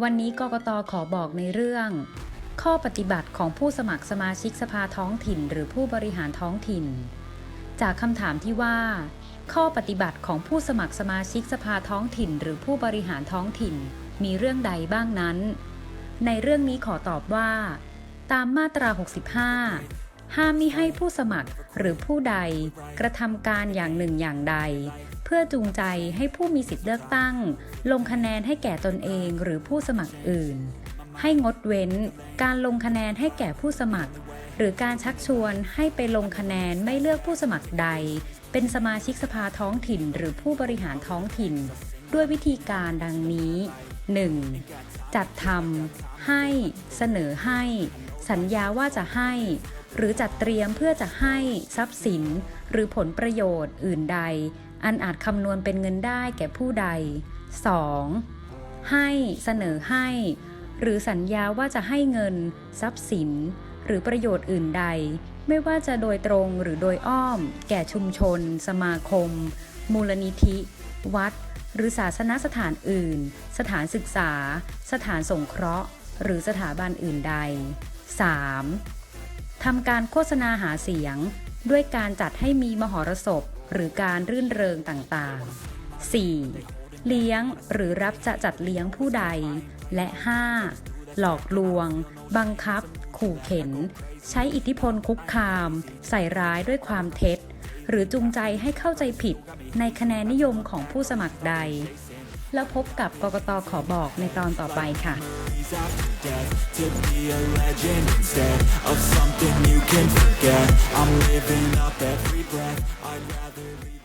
วันนี้กกตขอบอกในเรื่อง ข้อปฏิบัติของผู้สมัครสมาชิกสภาท้องถิ่น หรือผู้บริหารท้องถิ่น จากคำถามที่ว่า ข้อปฏิบัติของผู้สมัครสมาชิกสภาท้องถิ่น หรือผู้บริหารท้องถิ่น มีเรื่องใดบ้างนั้น ในเรื่องนี้ขอตอบว่า ตามมาตรา 65 ห้ามมิให้ผู้สมัครหรือผู้ใด กระทำการอย่างหนึ่งอย่างใด พื่อจูงใจให้ผู้มีสิทธิ์เลือกตั้ง ลงคะแนนให้แก่ตนเองหรือผู้สมัครอื่น ให้งดเว้น การลงคะแนนให้แก่ผู้สมัคร หรือการชักชวนให้ไปลงคะแนนไม่เลือกผู้สมัครใด เป็นสมาชิกสภาท้องถิ่น หรือผู้บริหารท้องถิ่น ด้วยวิธีการดังนี้ 1. จัดทำให้ เสนอให้ สัญญาว่าจะให้หรือจัดเตรียมเพื่อจะให้ทรัพย์สิน หรือผลประโยชน์อื่นใด อันอาจคำนวณเป็นเงินได้แก่ผู้ใด 2. ให้เสนอให้ หรือสัญญาว่าจะให้เงิน ทรัพย์สิน หรือประโยชน์อื่นใด ไม่ว่าจะโดยตรงหรือโดยอ้อม แก่ชุมชน สมาคม มูลนิธิ วัด หรือศาสนสถานอื่น สถานศึกษา สถานสงเคราะห์ หรือสถาบันอื่นใด 3. ทำการโฆษณาหาเสียง ด้วยการจัดให้มีมหรสพ หรือการรื่นเริงต่างๆ 4. เลี้ยงหรือรับจะจัดเลี้ยงผู้ใด และ 5. หลอกลวง บังคับ ขู่เข็น ใช้อิทธิพลคุกคาม ใส่ร้ายด้วยความเท็จ หรือจูงใจให้เข้าใจผิดในคะแนนนิยมของผู้สมัครใด แล้วพบกับกกตขอบอกในตอนต่อไปค่ะ after death to be a legend instead of something you can forget. I'm living up every breath. I'd rather